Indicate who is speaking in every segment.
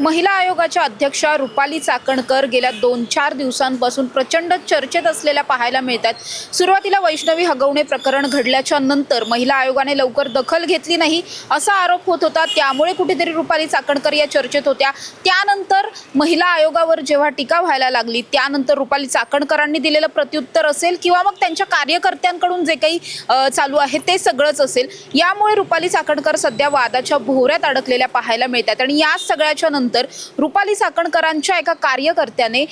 Speaker 1: महिला आयोगाच्या अध्यक्षा रुपाली चाकणकर गेल्या दोन चार दिवसांपासून प्रचंड चर्चेत असलेल्या पाहायला मिळतात. सुरुवातीला वैष्णवी हगवणे प्रकरण घडल्याच्या नंतर महिला आयोगाने लवकर दखल घेतली नाही असा आरोप होत होता. त्यामुळे कुठेतरी रुपाली चाकणकर या चर्चेत होत्या. त्यानंतर महिला आयोगावर जेव्हा टीका व्हायला लागली त्यानंतर रुपाली चाकणकरांनी दिलेलं प्रत्युत्तर असेल किंवा मग त्यांच्या कार्यकर्त्यांकडून जे काही चालू आहे ते सगळंच असेल. यामुळे रुपाली चाकणकर सध्या वादाच्या भोवऱ्यात अडकलेल्या पाहायला मिळतात आणि या सगळ्याच्या नंतर रुपाली साकणकरांच्या एका कार्यकर्त्याने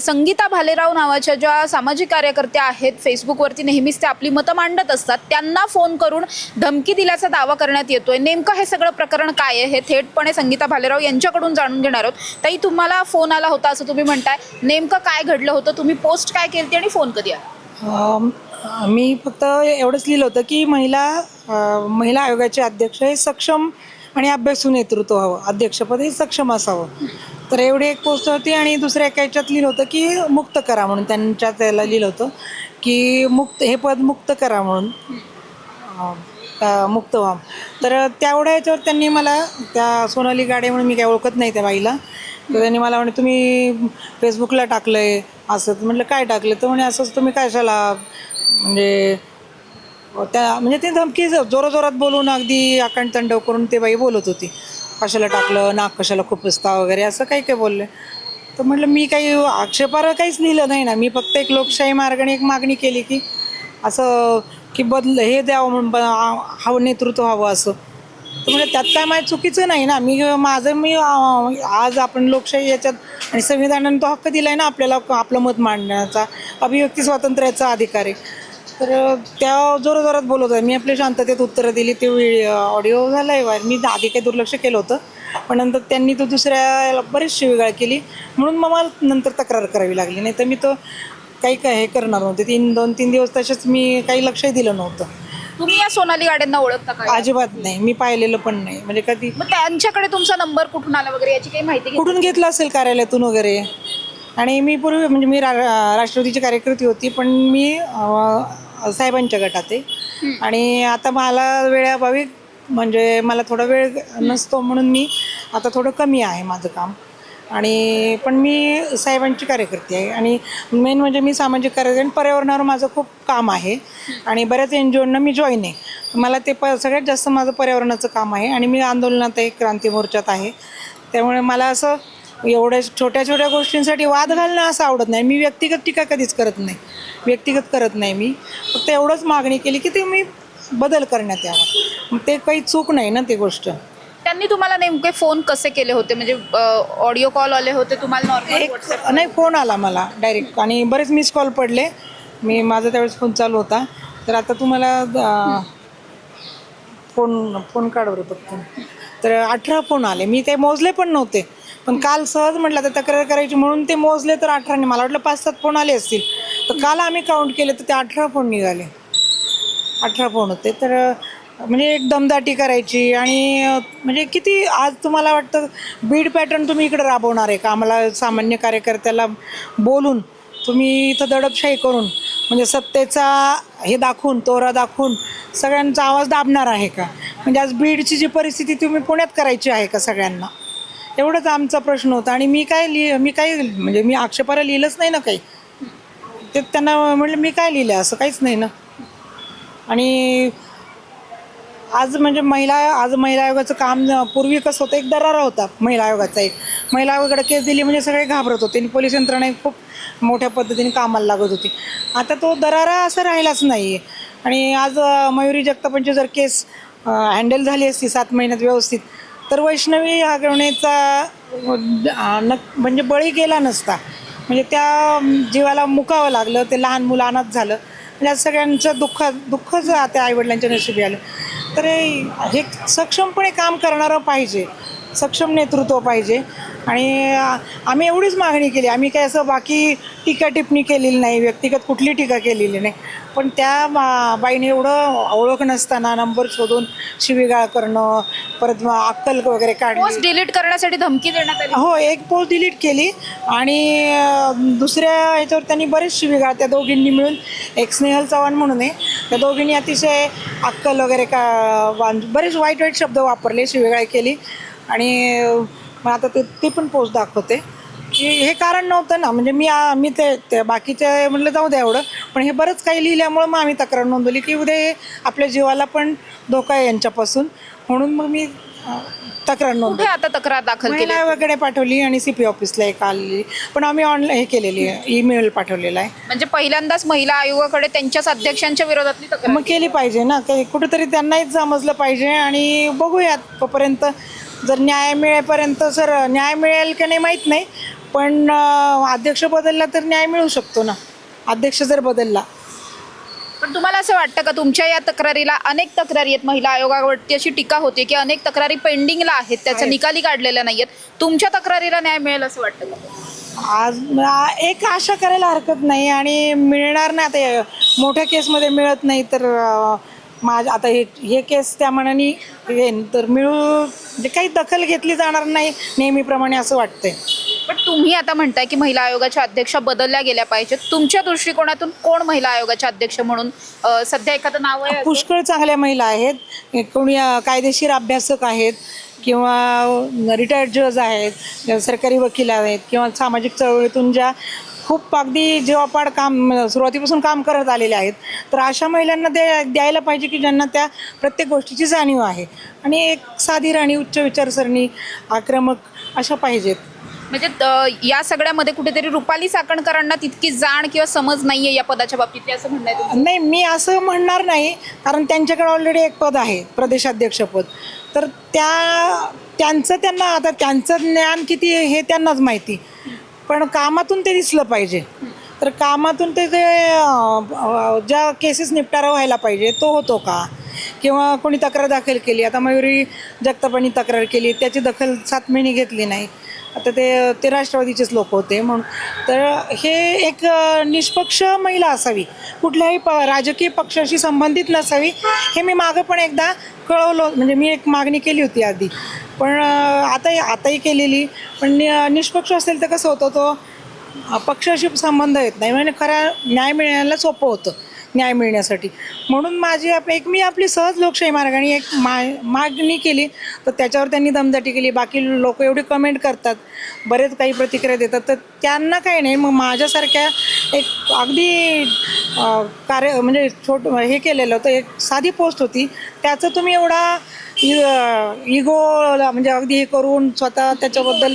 Speaker 1: संगीता भालेराव नावाच्या ज्या सामाजिक कार्यकर्त्या आहेत फेसबुकवरती नेहमीच ते आपली मतं मांडत असतात. त्यांना फोन करून धमकी दिल्याचा दावा करण्यात येतोय. नेमकं हे सगळं प्रकरण काय आहे? हे थेटपणे संगीता भालेराव यांच्याकडून जाणून घेणार आहोत. ताई तुम्हाला फोन आला होता असं तुम्ही म्हणताय. नेमकं काय घडलं होतं? तुम्ही पोस्ट काय केली आणि फोन कधी आला?
Speaker 2: मी फक्त एवढंच लिहिलं होतं की महिला महिला आयोगाचे अध्यक्ष हे सक्षम आणि अभ्यासू नेतृत्व हवं अध्यक्षपद हे सक्षम असावं. तर एवढी एक पोस्ट होती आणि दुसऱ्या एका याच्यात लिहिलं होतं की मुक्त करा म्हणून त्यांच्या त्याला लिहिलं होतं की मुक्त हे पद मुक्त करा म्हणून मुक्त व्हा. तर तेवढ्या याच्यावर त्यांनी मला त्या सोनाली गाडे म्हणून मी काय ओळखत नाही त्या बाईला तर त्यांनी मला म्हणे तुम्ही फेसबुकला टाकलं आहे असं. म्हटलं काय टाकलं तर म्हणे असंच तुम्ही कशाला म्हणजे त्या म्हणजे ते धमकी जोराजोरात बोलून अगदी आकांड तंडव करून ते बाई बोलत होती. कशाला टाकलं नाक कशाला खुपसता वगैरे असं काही काही बोलले. तर म्हटलं मी काही आक्षेपार्ह काहीच लिहिलं नाही ना. मी फक्त एक लोकशाही मार्गाने एक मागणी केली की असं की बदल हे द्यावं म्हणून ब- हवं नेतृत्व हवं असं. तर म्हणजे त्यात काय माझ्या चुकीचं नाही ना. मी माझं मी आज आपण लोकशाही याच्यात आणि संविधानाने तो हक्क दिला आहे ना आपल्याला आपलं मत मांडण्याचा अभिव्यक्ती स्वातंत्र्याचा अधिकार आहे. तर त्या जोराजोरात बोलत आहे मी आपल्या शांततेत उत्तरं दिली. ते ऑडिओ झाला आहे वायर. मी आधी काही दुर्लक्ष केलं होतं. पण नंतर त्यांनी तो दुसऱ्या बरीच शिवीगाळ केली. म्हणून मग मला नंतर तक्रार करावी लागली. नाही तर मी तो काही काय हे करणार नव्हते. तीन दोन तीन दिवस तसेच मी काही लक्षही दिलं नव्हतं.
Speaker 1: तुम्ही या सोनाली गाड्यांना ओळखता का?
Speaker 2: अजिबात नाही. मी पाहिलेलं पण नाही. म्हणजे कधी
Speaker 1: मग त्यांच्याकडे तुमचा नंबर कुठून आला वगैरे याची काही माहिती?
Speaker 2: कुठून घेतलं असेल कार्यालयातून वगैरे? आणि मी पूर्वी म्हणजे मी रा राष्ट्रवादीची कार्यकर्ती होती. पण मी साहेबांच्या गटात आहे आणि आता मला वेळाभावी म्हणजे मला थोडा वेळ नसतो म्हणून मी आता थोडं कमी आहे माझं काम. आणि पण मी साहेबांची कार्यकर्ती आहे. आणि मेन म्हणजे मी सामाजिक कार्यकर्ते आणि पर्यावरणावर माझं खूप काम आहे. आणि बऱ्याच एन जी ओना मी जॉईन आहे. मला ते प सगळ्यात जास्त माझं पर्यावरणाचं काम आहे. आणि मी आंदोलनात आहे क्रांती मोर्चात आहे. त्यामुळे मला असं एवढ्या छोट्या छोट्या गोष्टींसाठी वाद घालणं असं आवडत नाही. मी व्यक्तिगत टीका कधीच करत नाही. व्यक्तिगत करत नाही मी. फक्त एवढंच मागणी केली की ते मी बदल करण्यात यावा. ते काही चूक नाही ना ती गोष्ट.
Speaker 1: त्यांनी तुम्हाला नेमके फोन कसे केले होते? म्हणजे ऑडिओ कॉल आले होते तुम्हाला नॉर्मल
Speaker 2: नाही फोन आला मला डायरेक्ट आणि बरेच मिस कॉल पडले. मी माझा त्यावेळेस फोन चालू होता. तर आता तुम्हाला फोन फोन काढ बरं पटकन तर अठरा फोन आले. मी ते मोजले पण नव्हते. पण काल सहज म्हटलं तर तक्रार करायची म्हणून ते मोजले तर अठराने. मला वाटलं पाच सात फोन आले असतील. तर काल आम्ही काउंट केले तर ते अठरा फोन निघाले. अठरा फोन होते. तर म्हणजे एक दमदाटी करायची आणि म्हणजे किती आज तुम्हाला वाटतं बीड पॅटर्न तुम्ही इकडे राबवणार आहे का? आम्हाला सामान्य कार्यकर्त्याला बोलून तुम्ही इथं दडपशाही करून म्हणजे सत्तेचा हे दाखवून तोरा दाखवून सगळ्यांचा आवाज दाबणार आहे का? म्हणजे आज बीडची जी परिस्थिती तुम्ही पुण्यात करायची आहे का सगळ्यांना? एवढंच आमचा प्रश्न होता. आणि मी काय लिहि मी काय म्हणजे मी आक्षेपाला लिहिलंच नाही ना काही. ते त्यांना म्हटलं मी काय लिहिलं असं काहीच नाही ना. आणि आज म्हणजे महिला आज महिला आयोगाचं काम पूर्वी कसं होतं एक दरारा होता महिला आयोगाचा एक. महिला आयोगाकडे केस दिली म्हणजे सगळे घाबरत होते. आणि पोलीस यंत्रणा खूप मोठ्या पद्धतीने कामाला लागत होती. आता तो दरारा असं राहिलाच नाही आहे आणि आज मयुरी जगतापांची जर केस हँडल झाली असती सात महिन्यात व्यवस्थित तर वैष्णवी हगवण्याचा न म्हणजे बळी गेला नसता. म्हणजे त्या जीवाला मुकावं लागलं ते लहान मुलं अनाथ झालं. म्हणजे आज सगळ्यांचं दुःख दुःखच त्या आईवडिलांच्या नशिबी आलं. तर हे सक्षमपणे काम करणारं पाहिजे. सक्षम नेतृत्व पाहिजे. आणि आम्ही एवढीच मागणी केली. आम्ही काय असं बाकी टीका टिप्पणी केलेली नाही व्यक्तिगत कुठली टीका केलेली नाही. पण त्या मा- बाईने एवढं ओळख नसताना नंबर शोधून शिवीगाळ करणं परत अक्कल वगैरे
Speaker 1: पोस्ट डिलीट करण्यासाठी धमकी देण्यात आली.
Speaker 2: हो एक पोस्ट डिलीट केली आणि दुसऱ्या ह्याच्यावर त्यांनी बरेच शिवीगाळ त्या दोघींनी मिळून एक स्नेहल चव्हाण म्हणून आहे. त्या दोघींनी अतिशय अक्कल वगैरे का बांध- बरेच वाईट वाईट शब्द वापरले शिवीगाळ केली. आणि मग आता ते ती पण पोस्ट दाखवते. की हे कारण नव्हतं ना. म्हणजे मी आ- मी ते ते बाकीचे म्हटलं जाऊ द्या एवढं. पण हे बरंच काही लिहिल्यामुळं मग आम्ही तक्रार नोंदवली की उद्या हे आपल्या जीवाला पण धोका आहे यांच्यापासून. म्हणून मग मी अं, तक्रार नोंदवली.
Speaker 1: कुठे आता तक्रार दाखल केली?
Speaker 2: महिला वगैरे पाठवली आणि सी पी ऑफिसला एक आलेली. पण आम्ही ऑनलाईन हे केलेली आहे. ईमेल पाठवलेला आहे.
Speaker 1: म्हणजे पहिल्यांदाच महिला आयोगाकडे त्यांच्याच अध्यक्षांच्या विरोधातली तक्रार
Speaker 2: मग केली पाहिजे ना. काही कुठेतरी त्यांनाही समजलं पाहिजे आणि बघूयात तोपर्यंत जर न्याय मिळेपर्यंत सर न्याय मिळेल की नाही माहीत नाही पण अध्यक्ष बदलला तर न्याय मिळू शकतो ना? अध्यक्ष जर बदलला.
Speaker 1: पण तुम्हाला असं वाटतं का तुमच्या या तक्रारीला अनेक तक्रारी आहेत? महिला आयोगावरती अशी टीका होते की अनेक तक्रारी पेंडिंगला आहेत त्याच्या
Speaker 2: आहेत.
Speaker 1: निकाली काढलेल्या नाहीयेत. तुमच्या तक्रारीला न्याय मिळेल असं वाटतं का?
Speaker 2: आज एक आशा करायला हरकत नाही आणि मिळणार नाही. आता मोठ्या केसमध्ये मिळत नाही तर अं, माझ आता हे हे केस त्या मनाने येईन तर मिळू म्हणजे काही दखल घेतली जाणार नाही नेहमीप्रमाणे असं वाटतंय.
Speaker 1: पण तुम्ही आता म्हणताय की महिला आयोगाच्या अध्यक्षा बदलल्या गेल्या पाहिजेत. तुमच्या दृष्टिकोनातून कोण महिला आयोगाच्या अध्यक्ष म्हणून अं, सध्या एखादं नाव आहे?
Speaker 2: पुष्कळ चांगल्या महिला आहेत. कोणी अ, कायदेशीर अभ्यासक आहेत किंवा रिटायर्ड जज आहेत सरकारी वकील आहेत किंवा सामाजिक चळवळीतून ज्या खूप अगदी जीवापाड काम सुरुवातीपासून काम करत आलेले आहेत. तर अशा महिलांना ते द्यायला पाहिजे की ज्यांना त्या प्रत्येक गोष्टीची जाणीव आहे. आणि एक साधी राणी उच्च विचारसरणी आक्रमक अशा पाहिजेत.
Speaker 1: म्हणजे या सगळ्यामध्ये कुठेतरी रुपाली चाकणकरांना तितकी जाण किंवा समज नाहीये या पदाच्या बाबतीत असं म्हणणं आहे?
Speaker 2: नाही मी असं म्हणणार नाही कारण त्यांच्याकडे ऑलरेडी एक पद आहे प्रदेशाध्यक्षपद. तर त्या त्यांचं त्यांना आता त्यांचं ज्ञान किती हे त्यांनाच माहिती. पण कामातून ते दिसलं पाहिजे. तर कामातून ते ते ज्या केसेस निपटारा व्हायला पाहिजे तो होतो का? किंवा कोणी तक्रार दाखल केली आता मयुरी जगतापांनी तक्रार केली त्याची दखल सात महिने घेतली नाही. आता ते ते राष्ट्रवादीचेच लोक होते म्हणून. तर हे एक निष्पक्ष महिला असावी. कुठल्याही प राजकीय पक्षाशी संबंधित नसावी हे मी मागं पण एकदा कळवलं म्हणजे मी एक मागणी केली होती आधी. पण आताही आताही केलेली. पण नि- निष्पक्ष असेल तर कसं होतं तो पक्षाशी संबंध येत नाही. म्हणजे खरा न्याय मिळण्याला सोपं होतं न्याय मिळण्यासाठी. म्हणून माझी आप एक मी आपली सहज लोकशाही मार्गाने एक मा मागणी केली. तर त्याच्यावर त्यांनी दमदाटी केली. बाकी लोक एवढी कमेंट करतात. बरेच काही प्रतिक्रिया देतात. तर त्यांना काही नाही. मग माझ्यासारख्या एक अगदी कार्य म्हणजे छोट हे केलेलं होतं एक साधी पोस्ट होती. त्याचं तुम्ही एवढा इगो म्हणजे अगदी हे करून स्वतः त्याच्याबद्दल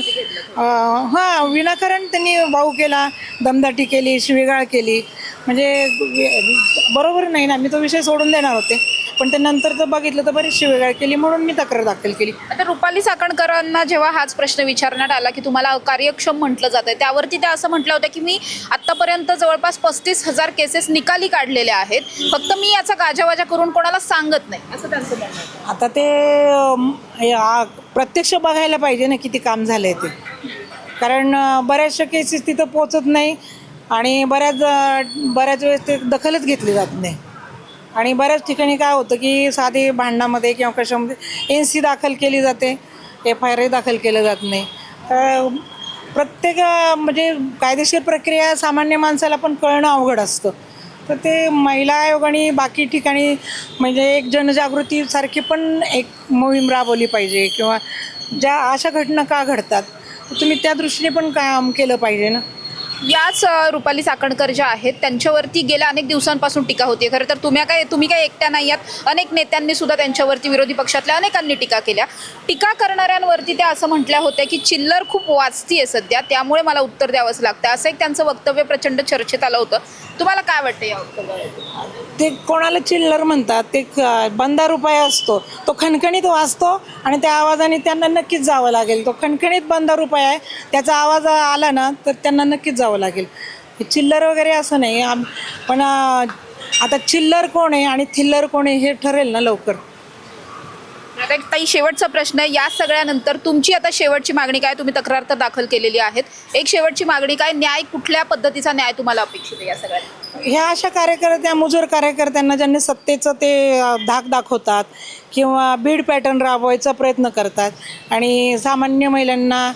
Speaker 2: हां विनाकारण त्यांनी वाऊ केला दमदाटी केली शिवेगाळ केली. म्हणजे बरोबर नाही ना मी तो विषय सोडून देणार होते. पण ते नंतर जर बघितलं तर बरीच शिवीगाळ केली म्हणून मी तक्रार दाखल केली.
Speaker 1: आता रुपाली चाकणकरांना जेव्हा हाच प्रश्न विचारण्यात आला की तुम्हाला अकार्यक्षम म्हटलं जात आहे त्यावरती त्या असं म्हटलं होतं की मी आतापर्यंत जवळपास पस्तीस हजार केसेस निकाली काढलेल्या आहेत फक्त मी याचा गाजावाजा करून कोणाला सांगत नाही असं त्यांचं म्हणणं आहे.
Speaker 2: आता ते अं, हे, आ, प्रत्यक्ष बघायला पाहिजे ना किती काम झालं आहे ते. कारण अं, बऱ्याचशा केसेस तिथं पोचत नाही आणि बऱ्याच अं, बऱ्याच वेळेस ते दखलच घेतली जात नाही. आणि बऱ्याच ठिकाणी काय होतं की साधे भांडणामध्ये किंवा कशामध्ये एन सी दाखल केली जाते एफ आय आरही दाखल केलं जात नाही. तर प्रत्येक म्हणजे कायदेशीर प्रक्रिया सामान्य माणसाला पण कळणं अवघड असतं. तर ते महिला आयोग आणि बाकी ठिकाणी म्हणजे एक जनजागृतीसारखी पण एक मोहीम राबवली पाहिजे किंवा ज्या अशा घटना का घडतात तर तुम्ही त्या दृष्टीने पण काम केलं पाहिजे ना?
Speaker 1: याच रुपाली चाकणकर ज्या आहेत त्यांच्यावरती गेल्या अनेक दिवसांपासून टीका होती खरं तर तुम्ही काय तुम्ही काय एकट्या नाही आहात अनेक नेत्यांनी सुद्धा त्यांच्यावरती विरोधी पक्षातल्या अनेकांनी टीका केल्या. टीका करणाऱ्यांवरती त्या असं म्हटल्या होत्या की चिल्लर खूप वाचतीये सध्या त्यामुळे मला उत्तर द्यावंच लागतं असं एक त्यांचं वक्तव्य प्रचंड चर्चेत आलं होतं. तुम्हाला काय वाटतं या
Speaker 2: ते कोणाला चिल्लर म्हणतात ते बंधार बंदा रुपये असतो. तो खणखणीत वाचतो आणि त्या आवाजाने त्यांना नक्कीच जावं लागेल. तो खणखणीत बंदा रुपये आहे त्याचा आवाज आला ना तर त्यांना नक्कीच जावं लागेल. हे चिल्लर वगैरे असं नाही. आम- पण आता चिल्लर कोण आहे आणि थिल्लर कोण आहे हे ठरेल ना लवकर.
Speaker 1: आता एक ताई शेवटचा प्रश्न आहे. या सगळ्यानंतर तुमची आता शेवटची मागणी काय? तुम्ही तक्रार तर दाखल केलेली आहेत. एक शेवटची मागणी काय? न्याय कुठल्या पद्धतीचा न्याय तुम्हाला अपेक्षित आहे या सगळ्यात?
Speaker 2: ह्या अशा कार्यकर्त्या मुजोर कार्यकर्त्यांना ज्यांनी सत्तेचं ते धाक दाखवतात किंवा बीड पॅटर्न राबवायचा प्रयत्न करतात आणि सामान्य महिलांना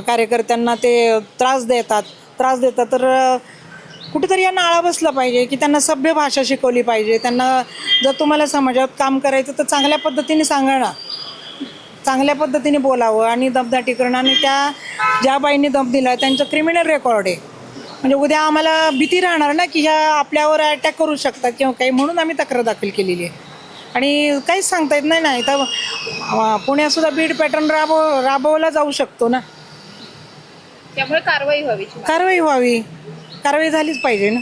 Speaker 2: कार्यकर्त्यांना ते त्रास देतात त्रास देतात तर कुठेतरी यांना आळा बसला पाहिजे की त्यांना सभ्य भाषा शिकवली पाहिजे. त्यांना जर तुम्हाला समाजात काम करायचं तर चांगल्या पद्धतीने सांगा ना चांगल्या पद्धतीने बोलावं आणि दमदाटी करणं आणि त्या ज्या बाईंनी दम दिला त्यांचं क्रिमिनल रेकॉर्ड आहे. म्हणजे उद्या आम्हाला भीती राहणार ना की ह्या आपल्यावर अटॅक करू शकतात किंवा काही म्हणून आम्ही तक्रार दाखल केलेली आहे. आणि काहीच सांगता येत नाही ना इथं पुण्यातसुद्धा बीड पॅटर्न राबव राबवला जाऊ शकतो ना.
Speaker 1: त्यामुळे कारवाई व्हावी.
Speaker 2: कारवाई व्हावी. कारवाई झालीच पाहिजे ना.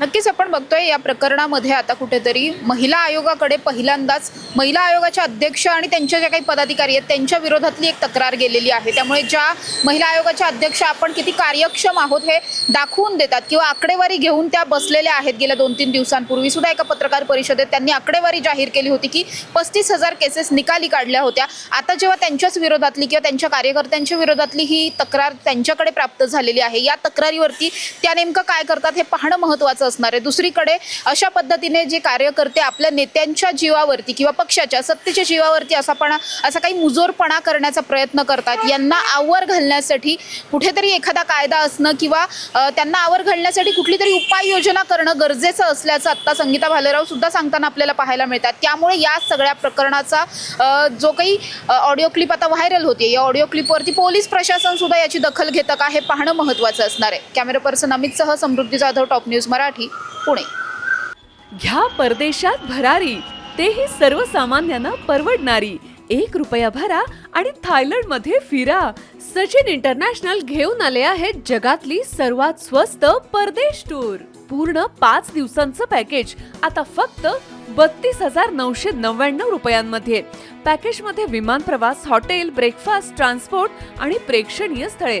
Speaker 1: नक्कीच आपण बघतोय या प्रकरणामध्ये आता कुठेतरी महिला आयोगाकडे पहिल्यांदाच महिला आयोगाच्या अध्यक्ष आणि त्यांच्या ज्या काही पदाधिकारी आहेत त्यांच्या विरोधातली एक तक्रार गेलेली आहे. त्यामुळे ज्या महिला आयोगाच्या अध्यक्ष आपण किती कार्यक्षम आहोत हे दाखवून देतात किंवा आकडेवारी घेऊन त्या बसलेल्या आहेत. गेल्या दोन तीन दिवसांपूर्वी सुद्धा एका पत्रकार परिषदेत त्यांनी आकडेवारी जाहीर केली होती की पस्तीस हजार केसेस निकाली काढल्या होत्या. आता जेव्हा त्यांच्याच विरोधातली किंवा त्यांच्या कार्यकर्त्यांच्या विरोधातली ही तक्रार त्यांच्याकडे प्राप्त झालेली आहे या तक्रारीवरती त्या नेमकं काय करतात हे पाहणं महत्त्वाचं असणार आहे. दुसरीकडे अशा पद्धतीने जे कार्यकर्ते आपल्या नेत्यांच्या जीवावरती किंवा पक्षाच्या सत्तेच्या जीवावरती असा पण असा काही मुजोरपणा करण्याचा प्रयत्न करतात. यांना आवर घालण्यासाठी कुठेतरी एखादा कायदा असणं किंवा त्यांना आवर घालण्यासाठी कुठली तरी उपाययोजना करणं गरजेचं असल्याचं आत्ता संगीता भालेराव सुद्धा सांगताना आपल्याला पाहायला मिळतात. त्यामुळे या सगळ्या प्रकरणाचा जो काही ऑडिओ क्लिप आता व्हायरल होते या ऑडिओ क्लिपवरती पोलीस प्रशासन सुद्धा याची दखल घेतं का हे पाहणं महत्त्वाचं असणार आहे. कॅमेरा पर्सन अमित सह समृद्धी जाधव टॉप न्यूज मराठी. पुणे.
Speaker 3: घ्या परदेशात भरारी. तेही सर्वसामान्यांना परवडणारी. एक रुपया भरा आणि थायलंडमध्ये फिरा. सचिन इंटरनॅशनल घेऊन आले आहेत जगातली सर्वात स्वस्त परदेश टूर. पूर्ण पाच दिवसांचं पॅकेज. आता फक्त बत्तीस हजार नऊशे नव्याण्णव रुपयांमध्ये. पॅकेजमध्ये विमान प्रवास हॉटेल ब्रेकफास्ट ट्रान्सपोर्ट आणि प्रेक्षणीय स्थळे.